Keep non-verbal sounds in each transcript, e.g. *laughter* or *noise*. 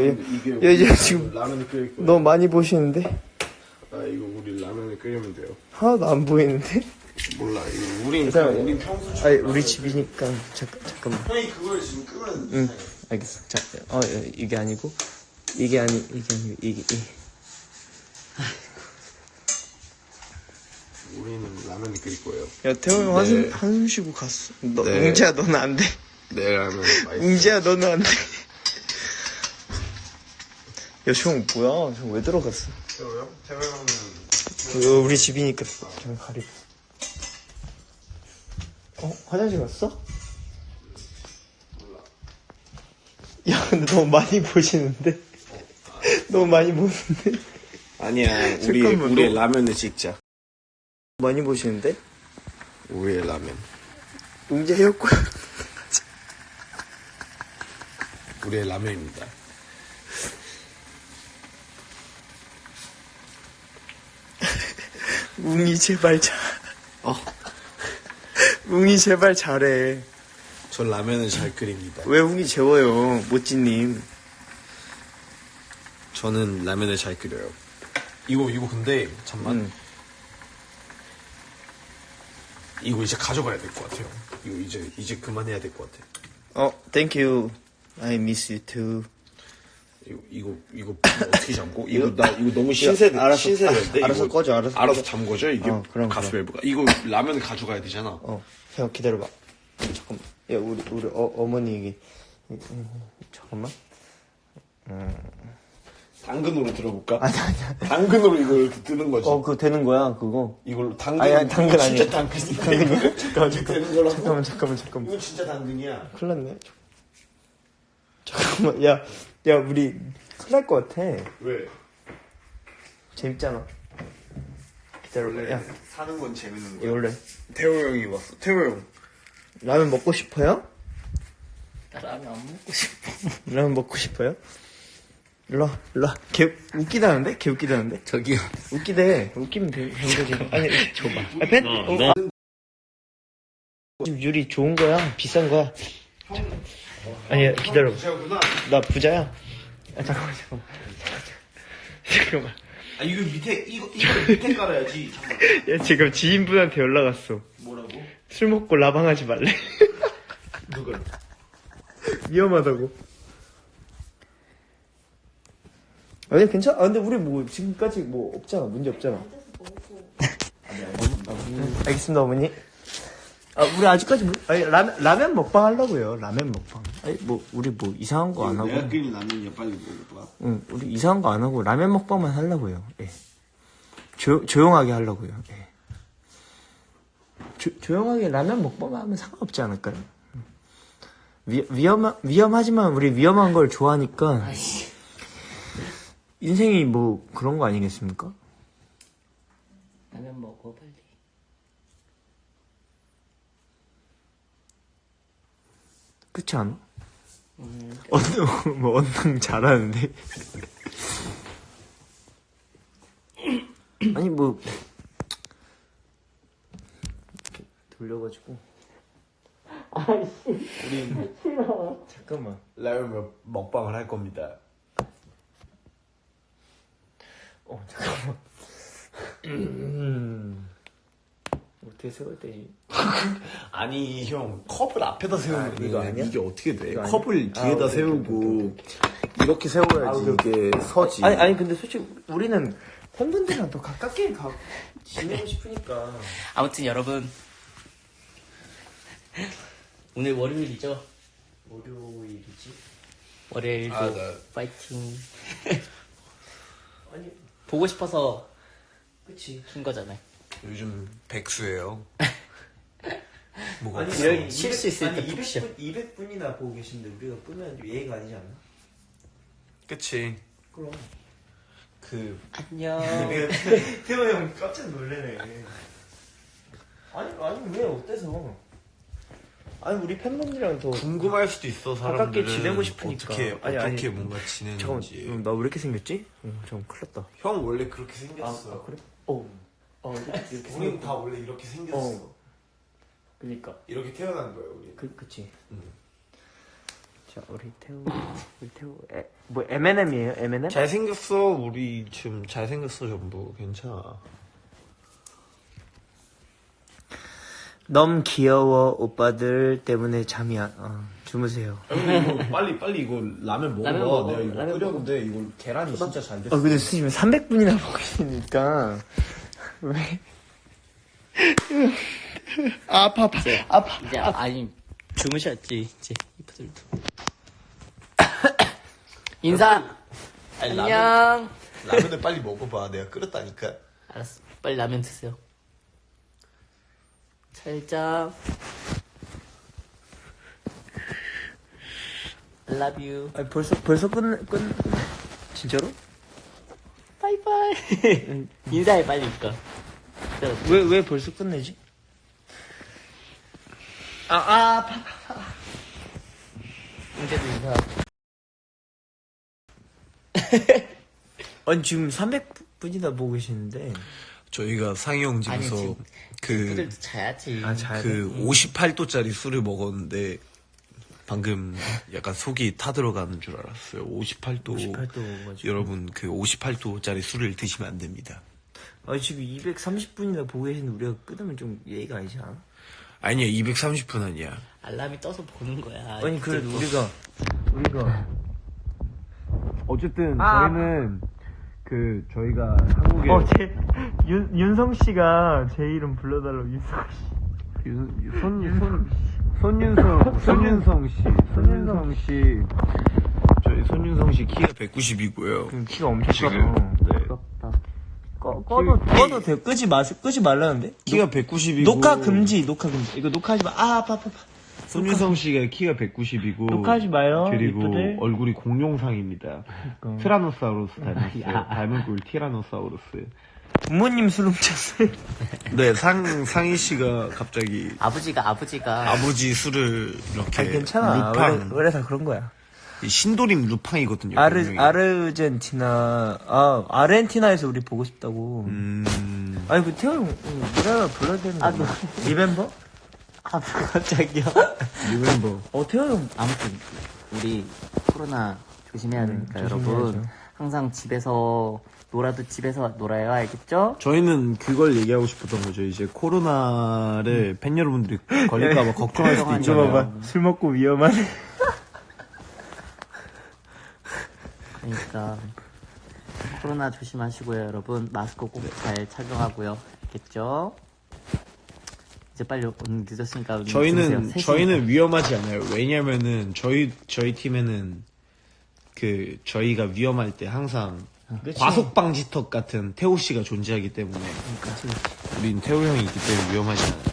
야, 이제 우리 지금 라면을 끓일 거야. 너무 많이 보시는데 아 이거 우리 라면을 끓이면 돼요. 하나도 안 보이는데? 몰라 이거 우린 잠깐만. 우린 평소 아니 우리 집이니까 잠깐 잠깐만. 형이 그걸 지금 끄면 응, 알겠어. 자, 어 어, 이게 아니고 이게 아니 이게 아니고 이게 이. 우리는 라면을 끓일 거예요. 야 태호 형 한숨 네. 한숨 쉬고 갔어. 너 네. 웅지야 너는 안 돼. 내 라면 맛있어. 웅지야 너는 안 돼. 야, 형 뭐야? 형 왜 들어갔어? 태호요? 태호 형은 그 우리 집이니까 좀 가리고. 어 화장실 갔어? 야 근데 너무 많이 보시는데. *laughs* 너무 많이 보는데. 아니야 *laughs* 우리 잠깐만, 우리의 너- 라면을 찍자. 많이 보시는데? 우리의 라면. 웅지 헤어고 우리의 라면입니다. 웅이 제발 잘. 어. 웅이 제발 잘해. 전 라면을 잘 끓입니다. 왜 웅이 재워요, 모찌님. 저는 라면을 잘 끓여요. 이거 이거 근데 잠만 응. 이거 이제 가져가야 될 것 같아요. 이거 이제 이제 그만해야 될 것 같아. 어, thank you. I miss you too. 이거 이거 이거 어떻게 잠고? *laughs* 이거 나 이거 너무 신세 알아서- 신세인데 아, 알아서 이거 꺼져, 알아서 알아서 꺼져. 잠궈져 이게 어, 그럼, 가스 밸브가 이거 라면 가져가야 되잖아. 어, 형 기다려봐. 잠깐만. 야, 우리 우리 어, 어머니 얘기. 음, 음, 잠깐만. 당근으로 들어볼까? 아니 아니야. 당근으로 이거 이렇게 뜨는 거지. 어, 그거 되는 거야, 그거. 이걸로 당근 아니, 아니, 당근 이거 아니야. 진짜 당근이야. 당근이야? 잠깐만, 되는 거라고? 잠깐만, 잠깐만, 잠깐만. 이거 진짜 당근이야. 큰일 났네. 잠깐만, 야, 야, 우리 큰일 날 것 같아. 왜? 재밌잖아. 기다려봐. 야, 사는 건 재밌는 이거 원래 태호 형이 왔어. 태호 형. 라면 먹고 싶어요? 나 라면 안 먹고 싶어. 라면 먹고 싶어요? 일로 와, 일로 와. 개, 웃기다는데? 개 웃기다는데? 저기요. 웃기대. 웃기면 되, 된 거지. 아니, 줘봐. 아, 펜? 어, 지금 유리 좋은 거야. 비싼 거야. 아니, 기다려봐. 부자구나. 나 부자야. 아, 잠깐만, 잠깐만. *laughs* 잠깐만. 아 이거 밑에 이거 이거 밑에 깔아야지. 잠깐. 야, 지금 지인분한테 연락 왔어. 뭐라고? 술 먹고 라방하지 말래. *laughs* 누가? 위험하다고. 아니 괜찮아. 아, 근데 우리 뭐 지금까지 뭐 없잖아. 문제 없잖아. 아, *laughs* 알겠습니다 어머니. 아 우리 아직까지 뭐, 아니 라면 라면 먹방 하려고요. 라면 먹방. 아니 뭐 우리 뭐 이상한 거 안 하고. 내가 끓인 라면이야 빨리 먹어봐. 응 우리 이상한 거 안 하고 라면 먹방만 하려고요. 예. 조 조용하게 하려고요. 예. 조, 조용하게 라면 먹방만 하면 상관없지 않을까요? 음. 위, 위험 위험하지만 우리 위험한 걸 좋아하니까 인생이 뭐 그런 거 아니겠습니까? 라면 먹어 빨리. 그렇지 않아? 음, 언능 뭐 언능 잘하는데 아니 뭐 이렇게 돌려가지고 우리 잠깐만 라면 먹방을 할 겁니다. 어 잠깐만 *clears throat* 음. 어떻게 세울 때지? 아니 형 컵을 앞에다 세우면 아, 이거 아니야? 이게 어떻게 돼? 이거 아니야? 컵을 아, 뒤에다 오케이, 세우고 오케이, 이렇게 세워야지 아, 이게 서지. 아니 아니 근데 솔직히 우리는 팬분들이랑 더 가깝게 가 지내고 싶으니까 아무튼 여러분 오늘 월요일이죠. 월요일이지? 월요일도 아, 나- 파이팅. 아니 보고 싶어서 그치 킨 거잖아요. 요즘 백수예요. 뭐가 아니 없어. 여기 쉴수 있을 때 200분, 200분이나 보고 계신데 우리가 끄면 예의가 아니지 않나? 그치. 그럼 그 안녕. *laughs* 태호 형 깜짝 놀래네 아니 아니 왜 어때서 아니 우리 팬분들이랑 더 궁금할 수도 있어 사람들은 지내고 싶으니까. 어떻게 아니, 어떻게 아니. 뭔가 잠깐만 지내는지. 나왜 이렇게 생겼지? 응, 잠깐 큰일 났다 형 원래 그렇게 아, 생겼어. 아 그래? 어, 어 이렇게, *laughs* 우린 생겼 다 원래 이렇게 생겼어. 어. 그니까 이렇게 태어난 거야 우리. 그, 그치 응. 자 우리 태우 우리 태우 에, 뭐 M&M이에요 M&M? 잘 생겼어 우리 지금 잘 생겼어 전부 괜찮아 너무 귀여워 오빠들 때문에 잠이 안 어, 주무세요 이거 빨리 빨리 이거 라면 먹어 라면 먹어. 내가 이거 라면 끓였는데 이거 계란이 진짜 잘 됐어 어 근데 수지면 300분이나 보고 있으니까 왜 아, 아파 아파 아파 이제 아니 주무셨지 이제 이프들도. *coughs* 인사. 안녕. 라면을 빨리 먹어봐 내가 끓였다니까 알았어. 빨리 라면 드세요. 살짝. I love you. 아, 벌써 벌써 끝 끝. 진짜로? 바이바이. *laughs* 인사해 빨리 이거. 왜 왜 벌써 끝내지? 아, 아 아파 인제도 인사. 아니 지금 300분이나 보고 계시는데 저희가 상영 아니, 집에서 지금 그 자야지. 아 잘. 그 58도짜리 술을 먹었는데 방금 약간 속이 타들어가는 줄 알았어요. 58도. 58도 먹어가지고. 여러분 그 58도짜리 술을 드시면 안 됩니다. 아 지금 230분이나 보고 계시는데 우리가 끊으면 좀 예의가 아니지 않아? 아니야 230분 아니야. 알람이 떠서 보는 거야. 아니 그래도 우리가 우리가 어쨌든 아. 저희는 그 저희가 한국에 어제 윤성 씨가 제 이름 불러달라고 윤성 씨. 윤, 손, 손, 손윤성, *laughs* 손윤성 씨, 손윤성 씨. 저희 손윤성 씨 키가 190이고요. 그 키가 엄청 지금, 커서. 꺼, 꺼도 꺼도 돼. 끄지 마세요. 끄지 말라는데. 키가 190이고. 녹화 금지. 녹화 금지. 이거 녹화하지 마. 아 아파 아파. 아파. 손윤성 씨가 키가 190이고. 녹화하지 마요, 그리고 이쁘들. 얼굴이 공룡상입니다. 그러니까. 티라노사우루스 *laughs* 닮았어요. 야. 닮은 꼴 티라노사우루스. 부모님 술 훔쳤어요. *laughs* 네, 상, 상희 씨가 갑자기 아버지가 아버지가 아버지 술을 이렇게. 아 괜찮아. 루팡. 원래, 원래 다 그런 거야. 이 신도림 루팡이거든요. 아르. 아르헨티나 아 아르헨티나에서 우리 보고 싶다고. 음. 아니 그 태호 형 응, 노래가 불러야 되는 거 아, 아니야? 리멤버? 아 갑자기요. 리멤버. 어 태호 형 아무튼 우리 코로나 조심해야 되니까 음, 여러분. 항상 집에서 놀아도 집에서 놀아요 알겠죠? 저희는 그걸 얘기하고 싶었던 거죠. 이제 코로나를 팬 여러분들이 걸릴까봐 *laughs* 걱정할 수도. 있잖아요. 술 먹고 위험하네. 그러니까 코로나 조심하시고요 여러분 마스크 꼭 잘 착용하고요 알겠죠? 이제 빨리 오늘 늦었으니까 오늘 저희는 주무세요. 저희는 위험하지 않아요. 왜냐면은 저희 저희 팀에는 그 저희가 위험할 때 항상 그치. 과속 방지턱 같은 태호 씨가 존재하기 때문에 우린 태호 형이 있기 때문에 위험하지 않아요.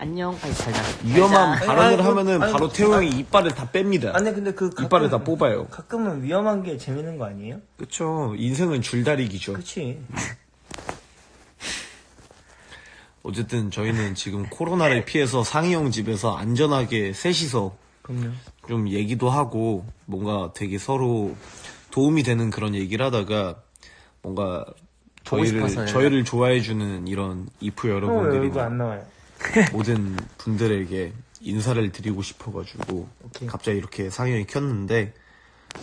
안녕 빨리 잘 자. 위험한 잘 자. 발언을 아니, 하면은 아니, 바로 태호 형이 이빨을 다 뺍니다. 아니 근데 그 가끔, 이빨을 다 뽑아요. 가끔은 위험한 게 재밌는 거 아니에요? 그쵸. 인생은 줄다리기죠. 그치. 어쨌든 저희는 지금 코로나를 피해서 상희 형 집에서 안전하게 셋이서 그럼요. 좀 얘기도 하고 뭔가 되게 서로 도움이 되는 그런 얘기를 하다가 뭔가 저희를 싶어서요. 저희를 좋아해주는 이런 이프 형왜 얼굴 안 나와요? *laughs* 모든 분들에게 인사를 드리고 싶어가지고 오케이. 갑자기 이렇게 상희 형이 켰는데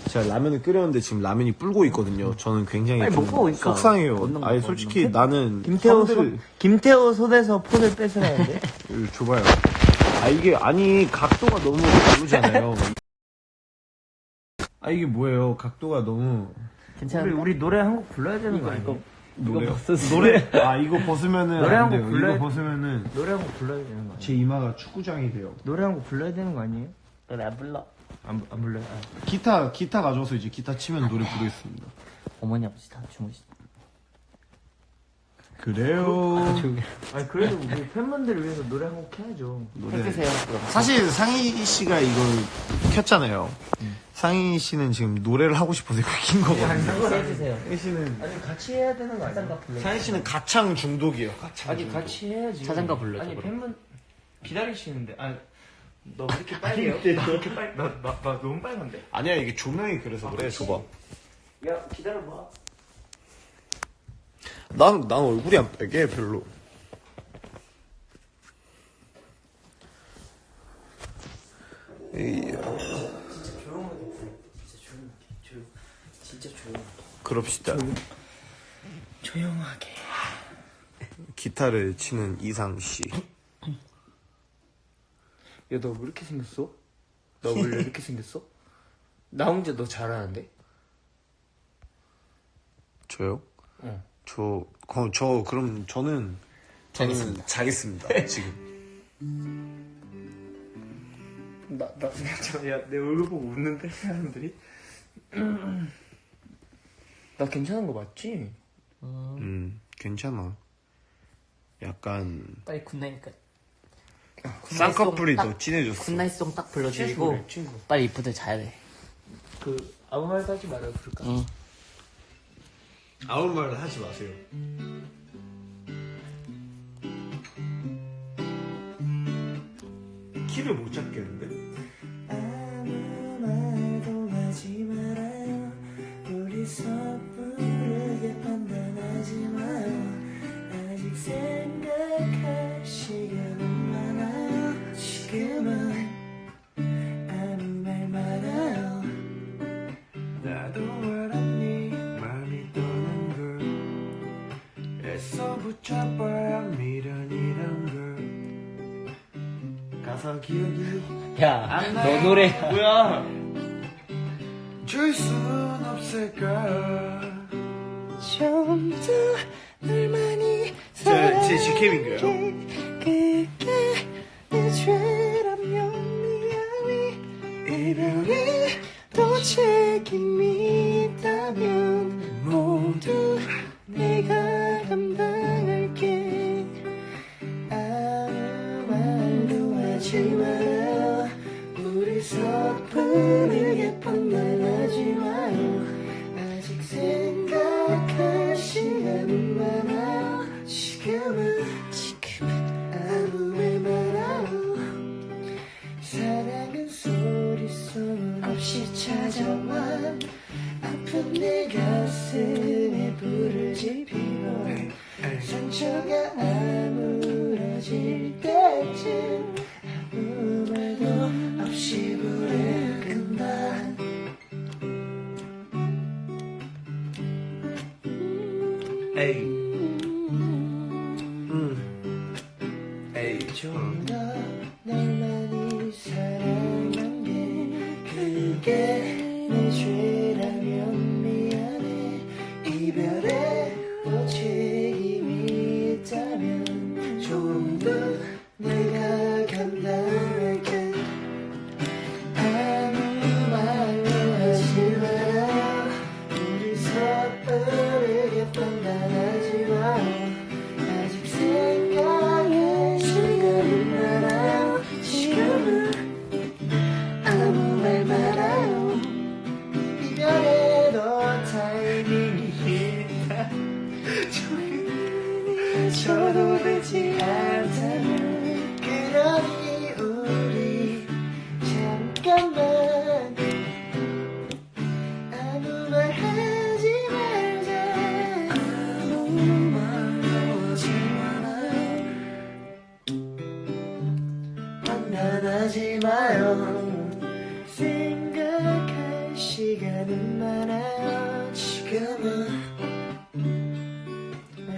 제가 라면을 끓였는데 지금 라면이 불고 있거든요. 저는 굉장히 빨리 좀 먹고 오니까. 속상해요. 거, 아니 먹는 솔직히 나는 김태호 손 김태호 손에서 폰을 뺏으라는데? *laughs* 이거 줘봐요. 아 이게 아니 각도가 너무 다르잖아요. 아 이게 뭐예요? 각도가 너무 괜찮아. 우리 우리 노래 한 곡 불러야 되는 거 아니에요? 노래요. 노래 *laughs* 아 이거 벗으면은 노래 안 한곡 돼요. 불러야- 이거 벗으면은 노래 한 곡 불러야 되는 거 아니에요? 제 이마가 축구장이 돼요. 노래 한 곡 불러야 되는 거 아니에요? 노래 안 불러. 안, 안 불러요? 아. 기타 기타 가져와서 이제 기타 치면 노래 부르겠습니다. 어머니 아버지 다 주무시. 그래요. 아니 그래도 우리 팬분들을 위해서 노래 한 곡 해야죠. 노래. 해주세요. 그럼. 사실 상희 씨가 이걸 켰잖아요. 상희 씨는 지금 노래를 하고 싶어서 이걸 킨 거거든요. 해주세요. 상희 씨는 아니 같이 해야 되는 거 불러. 상희 씨는 가창 중독이에요. 가창 아니 중독. 같이 해야지. 자장가 불러줘, 아니 그럼. 팬분 기다리시는데. 아니 너왜 이렇게 빨개요? 나 이렇게 빨, 나, 나, 나 너무 빨간데? 아니야 이게 조명이 그래서 그래. 줘봐. 야 기다려봐. 난, 난 얼굴이 안 빨개, 별로. 이야. 진짜 조용. 그럽시다. 조 용하게. 기타를 치는 이상 씨. 야, 너 왜 이렇게 생겼어? 너 원래 이렇게 생겼어? 나 혼자 너 잘하는데? 저요? 어. 저, 거, 저 그럼 저는 저는 자겠습니다. 지금. 나, 나, 저, 야, 내 얼굴 보고 웃는데, 사람들이? 나 괜찮은 거 맞지? 음, 괜찮아. 약간 빨리 굿나잇까 쌍꺼풀이 딱- 더 진해졌어. 굿나잇송 딱 불러드리고 친구래, 친구. 빨리 이쁘들 자야 돼. 그, 아무 말도 하지 말아요, 그럴까? 응. 아무 말 하지 마세요. 키를 못 잡겠는데? 부르게 판단하지 마요. 아직 생각할 시간은 많아요. 지금은 아무 말 말아요. 나도 알았니 마음이 떠난 걸. 애써 붙잡아야 미련이란 걸. 가사 기억이 야, 너 노래. 뭐야 줄순 없을까? 좀 더널 많이 제, 제 GK인가요? 그게 내 죄라면 미안해. 이별에 또 책임이 있다면 모두 우리 섣부르게 판단하지 마요. 아직 생각할 시간은 많아요. 지금은 지금은 아무 말 말아요 사랑은 소리 소문 없이 찾아와. 아픈 내 가슴에 불을 지피고 상처가 더 내가 감당할게. 아무 말도 하지 마요 우리 섣부르게 판단하지 마요 아직 생각에 시간이 많아요. 지금은 아무 말 말아요. 이별에도 타이밍이 있다. 저도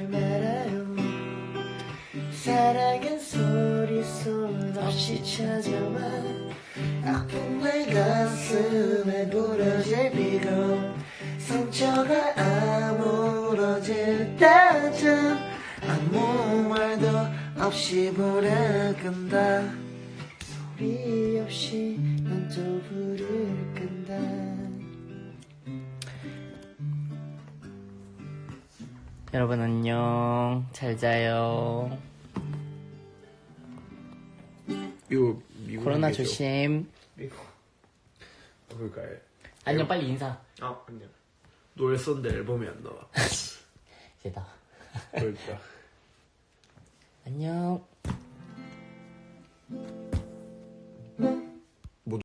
말아요. 사랑은 소리 소문 없이 찾아와. 아픈 내 가슴에 부러질 비로 상처가 아물어질 때쯤 아무 말도 없이 불을 끈다. 소리 없이 난 또 불을 끈다 여러분 안녕. 잘 자요. 이거 미국 코로나 조심. 그럴까요? 안녕 빨리 인사. 아 안녕 노래 썼는데 앨범이 안 나와 *laughs* 이제다. 그러니까 *laughs* 안녕.